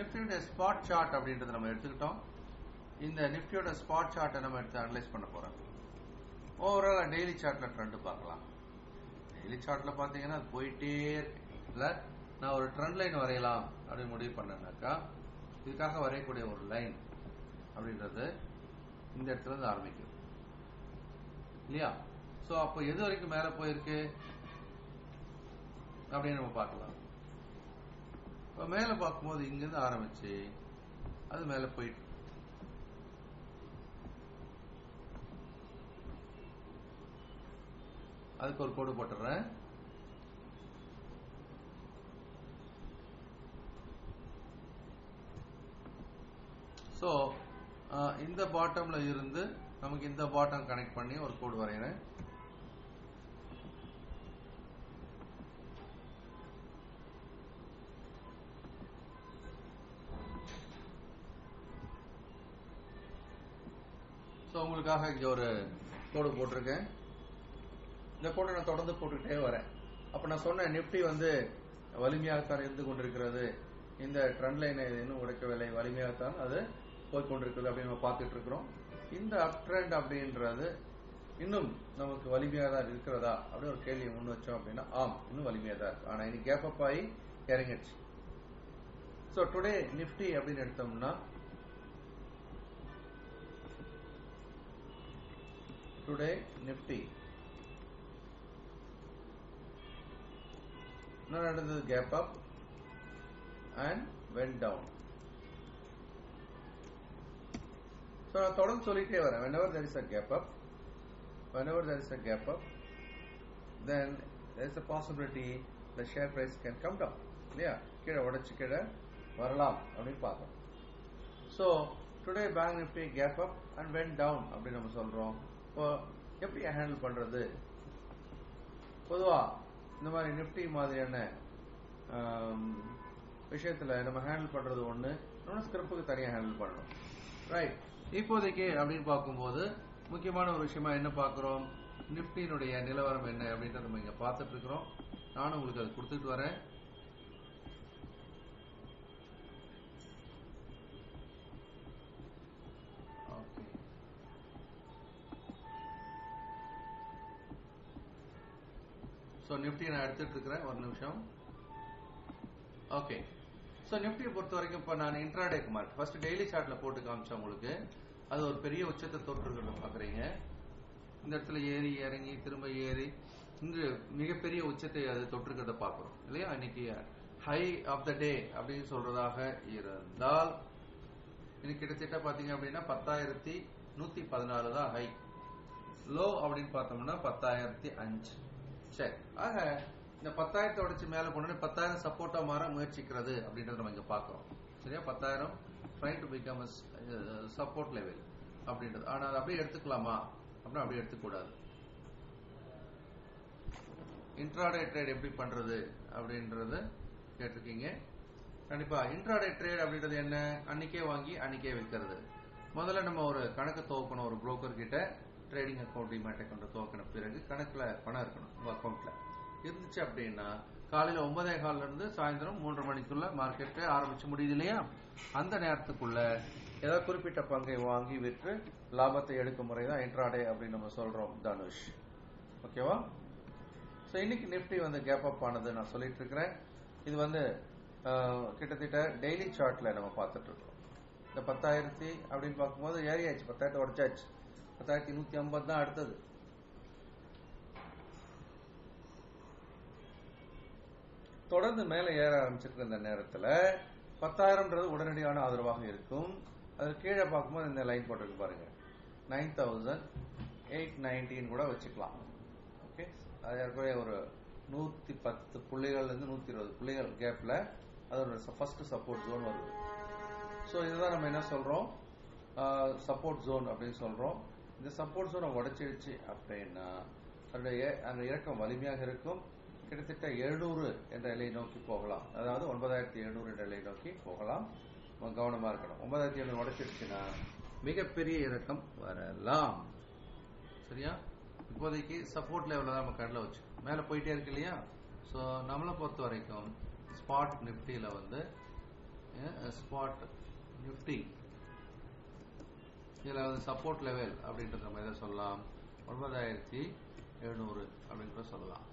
நிஃப்டியோட spot chart அப்படின்றத நம்ம எடுத்துக்கிட்டோம். இந்த நிஃப்டியோட ஸ்பாட் சார்ட்டை நம்ம எடுத்து அனலைஸ் பண்ண போறோம். ஓவரால் டெய்லி சார்ட்ல ட்ரெண்ட் பார்க்கலாம். டெய்லி சார்ட்ல பாத்தீங்கன்னா அது போயிட்டே இல்லை இல்ல நான் ஒரு ட்ரெண்ட் லைன் வரையலாம் அப்படின்னு முடிவு பண்ணேன்னாக்கா இதுக்காக வரையக்கூடிய ஒரு லைன் அப்படின்றது இந்த இடத்துல இருந்து ஆரம்பிக்கும். இல்லையா? சோ அப்போ எது வரைக்கும் மேல போயிருக்கு? அப்படின்னு நம்ம பார்க்கலாம். இப்போ மேல பார்க்கும்போது இங்கிருந்து ஆரம்பிச்சு அது மேல போயிட்டு. அதுக்கு ஒரு கோடு போட்டுறேன் ஸோ இந்த பாட்டம்ல இருந்து நமக்கு இந்த பாட்டம் கனெக்ட் பண்ணி ஒரு கோடு வரைகிறேன். உங்களுக்காக இங்க ஒரு கோடு போட்டிருக்கேன். இந்த கோடை நான் தொடர்ந்து போட்டுக்கிட்டே வரேன். அப்ப நான் சொன்ன நிப்டி வந்து வலிமையாகத்தான் இருந்து கொண்டிருக்கிறது. இந்த ட்ரெண்ட் லைனை இன்னும் உடைக்கவில்லை. வலிமையாகத்தான் அது போய்கொண்டிருக்கிறது அப்படின்னு நம்ம பார்த்துட்டு இருக்கிறோம். இந்த அப் ட்ரெண்ட் அப்படின்றது இன்னும் நமக்கு வலிமையாக தான் இருக்கிறதா? அப்படின்னு ஒரு கேள்வியை முன் வச்சோம் அப்படின்னா ஆம் இன்னும் வலிமையாக தான் இருக்கு. ஆனா இன்னைக்கு கேப் அப் ஆகி இறங்கிடுச்சு. ஸோ டுடே நிஃப்டி அப்படின்னு எடுத்தோம்னா டுடே நிஃப்டி என்ன நடந்தது gap up and went down so நான் தொடர்ந்து சொல்லிட்டே வரேன். Whenever there is a gap up whenever there is a gap up then there is a possibility the share price can come down. இல்லையா? கீழே உடைச்சு கீழே வரலாம் அப்படின்னு பார்த்தோம். So today Bank Nifty gap up and went down அப்படின்னு நம்ம சொல்றோம். இப்போ எப்படி ஹேண்டில் பண்றது? பொதுவா இந்த மாதிரி நிஃப்டி மாதிரியான விஷயத்துல நம்ம ஹேண்டில் பண்றது ஒண்ணு நம்ம ஸ்கிரிப்டுக்கு தனியா ஹேண்டில் பண்ணணும். ரைட் இப்போதைக்கு அப்படின்னு பார்க்கும்போது முக்கியமான ஒரு விஷயமா என்ன பார்க்குறோம்? நிஃப்டியினுடைய நிலவரம் என்ன அப்படின்றத நம்ம இங்க பார்த்துட்டு இருக்கிறோம். நானும் உங்களுக்கு அது கொடுத்துட்டு வரேன். ஸோ நிஃப்டி நான் எடுத்துட்டு இருக்கிறேன் ஒரு நிமிஷம். ஓகே ஸோ நிஃப்டியை பொறுத்த வரைக்கும் இப்போ நான் இன்ட்ராடேக்கு மார்க் ஃபர்ஸ்ட் டெய்லி சார்ட்ல போட்டு காமிச்சேன் உங்களுக்கு. அது ஒரு பெரிய உச்சத்தை தொற்றுக்கிறத பார்க்குறீங்க இந்த இடத்துல ஏறி இறங்கி திரும்ப ஏறி இங்கு மிகப்பெரிய உச்சத்தை அது தொற்றுக்கிறத பார்க்குறோம். இல்லையா? இன்னைக்கு ஹை ஆஃப் த டே அப்படின்னு சொல்றதாக இருந்தால் இன்னைக்கு கிட்டத்தட்ட பாத்தீங்க அப்படின்னா பத்தாயிரத்தி நூத்தி பதினாலு தான் ஹை லோ அப்படின்னு பார்த்தோம்னா பத்தாயிரத்தி அஞ்சு. சரி. ஆக இந்த பத்தாயிரத்தை உடச்சு மேல போனோடனே பத்தாயிரம் சப்போர்ட்டா மாற முயற்சிக்கிறது அப்படின்றத நம்ம இங்க பாக்குறோம் சரியா? பத்தாயிரம் try to become support level அப்படின்றது. ஆனா அதை அப்படியே எடுத்துக்கலாமா? அப்படின்னா அப்படியே எடுத்துக்கூடாது. இன்ட்ராடே ட்ரேட் எப்படி பண்றது அப்படின்றது கேட்டிருக்கீங்க. கண்டிப்பா இன்ட்ராடே ட்ரேட் அப்படின்றது என்ன? அன்னைக்கே வாங்கி அன்னைக்கே விற்கிறது. முதல்ல நம்ம ஒரு கணக்கு துவக்கணும் ஒரு புரோக்கர் கிட்ட. ட்ரேடிங் அக்கௌண்ட் டிமேட் அக்கௌண்ட் துவக்கின பிறகு கணக்குல பணம் இருக்கணும் உங்க அக்கௌண்ட்ல இருந்துச்சு அப்படின்னா காலையில ஒன்பதே காலில் இருந்து சாயந்தரம் மூன்று மணிக்குள்ள மார்க்கெட் ஆரம்பிச்சு முடியுது இல்லையா? அந்த நேரத்துக்குள்ள ஏதாவது குறிப்பிட்ட பங்கை வாங்கி விற்று லாபத்தை எடுக்கும் முறை தான் இன்ட்ராடே அப்படின்னு நம்ம சொல்றோம் தனுஷ். ஓகேவா? ஸோ இன்னைக்கு நிஃப்டி வந்து கேப் அப் ஆனது நான் சொல்லிட்டு இருக்கிறேன். இது வந்து கிட்டத்தட்ட டெய்லி சார்ட்ல நம்ம பார்த்துட்டு இருக்கோம். இந்த பத்தாயிரத்தி அப்படின்னு பார்க்கும்போது ஏறியாச்சு பத்தாயிரத்தி உடச்சாச்சு. பத்தாயிரத்தி நூத்தி ஐம்பது தான் அடுத்தது. தொடர்ந்து மேல ஏற ஆரம்பிச்சிருக்கிற இந்த நேரத்தில் பத்தாயிரம்ன்றது உடனடியான ஆதரவாக இருக்கும். அது கீழே பார்க்கும்போது இந்த லைன் போட்டிருக்கு பாருங்க. நைன் தௌசண்ட் எயிட் நைன்டீன் கூட வச்சுக்கலாம். ஓகே அது ஏற்கனவே ஒரு நூத்தி பத்து புள்ளிகள்ல இருந்து நூத்தி இருபது புள்ளிகள் கேப்ல அதோட ஃபர்ஸ்ட் சப்போர்ட் ஜோன் வருது. ஸோ இதுதான் நம்ம என்ன சொல்றோம்? சப்போர்ட் ஜோன் அப்படின்னு சொல்றோம். இந்த சப்போர்ட் ஜோனை உடைச்சிடுச்சு அப்படின்னா அதனுடைய அந்த இறக்கம் வலிமையாக இருக்கும். கிட்டத்தட்ட எழுநூறு என்ற நிலையை நோக்கி போகலாம். அதாவது ஒன்பதாயிரத்தி எழுநூறு என்ற நிலையை நோக்கி போகலாம். நம்ம கவனமா இருக்கணும். ஒன்பதாயிரத்தி எழுநூறு உடைச்சிடுச்சுன்னா மிகப்பெரிய இறக்கம் வரலாம். சரியா? இப்போதைக்கு சப்போர்ட் லெவலில் தான் நம்ம கண்ணில் வச்சு மேலே போயிட்டே இருக்கு இல்லையா? ஸோ நம்மளை பொறுத்த வரைக்கும் ஸ்பாட் நிஃப்டியில் வந்து ஸ்பாட் நிஃப்டி இதில் வந்து சப்போர்ட் லெவல் அப்படின்றத நம்ம எதை சொல்லலாம். ஒன்பதாயிரத்தி எழுநூறு அப்படின்ற சொல்லலாம்.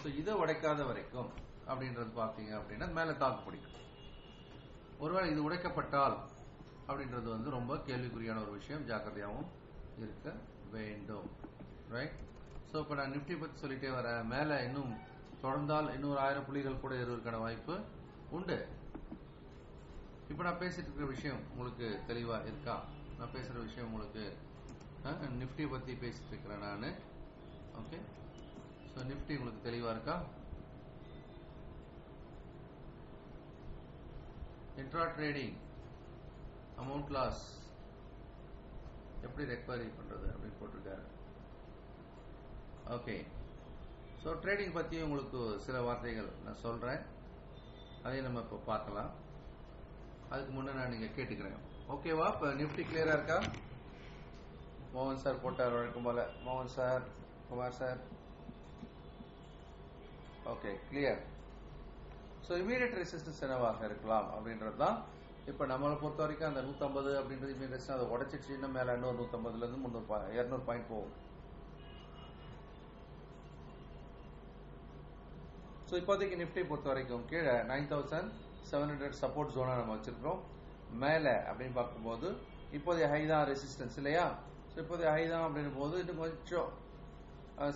ஸோ இதை உடைக்காத வரைக்கும் அப்படின்றது பார்த்தீங்க அப்படின்னா மேலே தாக்கு பிடிக்கும். ஒருவேளை இது உடைக்கப்பட்டால் அப்படின்றது வந்து ரொம்ப கேள்விக்குறியான ஒரு விஷயம். ஜாக்கிரதையாகவும் இருக்க வேண்டும். ரைட் ஸோ இப்போ நான் நிஃப்டி பற்றி சொல்லிட்டே வரேன். மேலே இன்னும் தொடர்ந்தால் இன்னொரு ஆயிரம் புள்ளிகள் கூட ஏறுவதற்கான வாய்ப்பு உண்டு. இப்போ நான் பேசிட்டு இருக்கிற விஷயம் உங்களுக்கு தெளிவா இருக்கா? நான் பேசுற விஷயம் உங்களுக்கு நிஃப்டி பத்தி பேசிட்டு இருக்கிறேன் நான். ஓகே ஸோ நிஃப்டி உங்களுக்கு தெளிவா இருக்கா? இன்ட்ரா ட்ரேடிங் அமௌண்ட் லாஸ் எப்படி ரெக்வரி பண்றது அப்படின்னு போட்டிருக்காரு. ஓகே ஸோ ட்ரேடிங் பற்றி உங்களுக்கு சில வார்த்தைகள் நான் சொல்கிறேன் அதையும் நம்ம இப்போ பார்க்கலாம். அதுக்கு முன்னே நான் நீங்கள் கேட்டுக்கிறேன். ஓகேவா இப்போ நிஃப்டி கிளியராக இருக்கா? மோகன் சார் போட்டார் வழக்கம் போல. மோகன் sir Kumar sir okay clear so immediate resistance என்னவாக இருக்கலாம் அப்படின்றது தான் இப்போ நம்மளை பொறுத்த வரைக்கும் அந்த நூற்றம்பது அப்படின்றது இமீடியட் ரெசிஸ்டன்ஸ் அதை உடச்சிச்சு இன்னும் மேலே இன்னொரு நூற்றம்பதுலேருந்து முந்நூறு இரநூறு பாயிண்ட் போகும். ஸோ இப்போதைக்கு நிஃப்டி பொறுத்த வரைக்கும் கீழே nine thousand seven hundred support ஜோனாக நம்ம வச்சிருக்கிறோம். மேலே அப்படின்னு பார்க்கும்போது இப்போதைய ஹை தான் ரெசிஸ்டன்ஸ் இல்லையா? ஸோ இப்போதைய ஹை தான் அப்படின்னும் போது இன்னும் கொஞ்சம்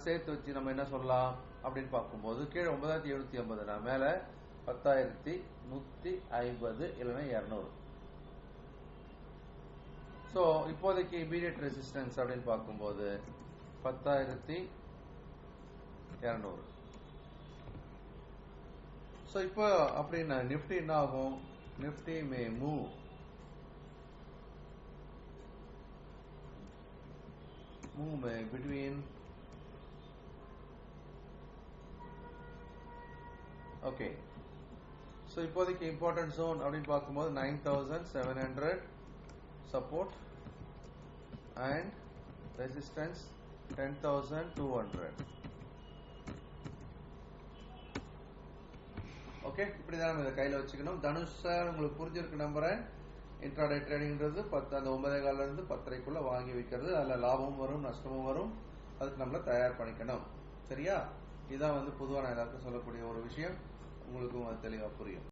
சேர்த்து வச்சு நம்ம என்ன சொல்லலாம் அப்படின்னு பார்க்கும்போது கீழே ஒன்பதாயிரத்தி எழுநூத்தி ஐம்பதுனா மேலே பத்தாயிரத்தி நூற்றி ஐம்பது இல்லைன்னா இரநூறு. ஸோ இப்போதைக்கு இமீடியட் ரெசிஸ்டன்ஸ் அப்படின்னு பார்க்கும்போது பத்தாயிரத்தி இரநூறு. ஸோ இப்போ அப்படின்னா நிஃப்டி என்ன ஆகும் Nifty may move move may between okay so இப்போதைக்கு இம்பார்ட்டன்ட் ஜோன் அப்படின்னு பார்க்கும்போது nine thousand seven hundred support and resistance ten thousand two hundred okay இப்படிதான் நம்ம இதை கையில் வச்சுக்கணும். தனுஷ் சார் உங்களுக்கு புரிஞ்சிருக்கு நம்புறேன். இன்ட்ராடே ட்ரேடிங்கிறது பத்து அந்த ஒன்பதே காலில் இருந்து பத்தரைக்குள்ள வாங்கி வைக்கிறது. அதில் லாபமும் வரும் நஷ்டமும் வரும். அதுக்கு நம்மள தயார் பண்ணிக்கணும். சரியா? இதான் வந்து பொதுவாக நான் எல்லாருக்கும் சொல்லக்கூடிய ஒரு விஷயம். உங்களுக்கும் அது தெளிவாக புரியும்.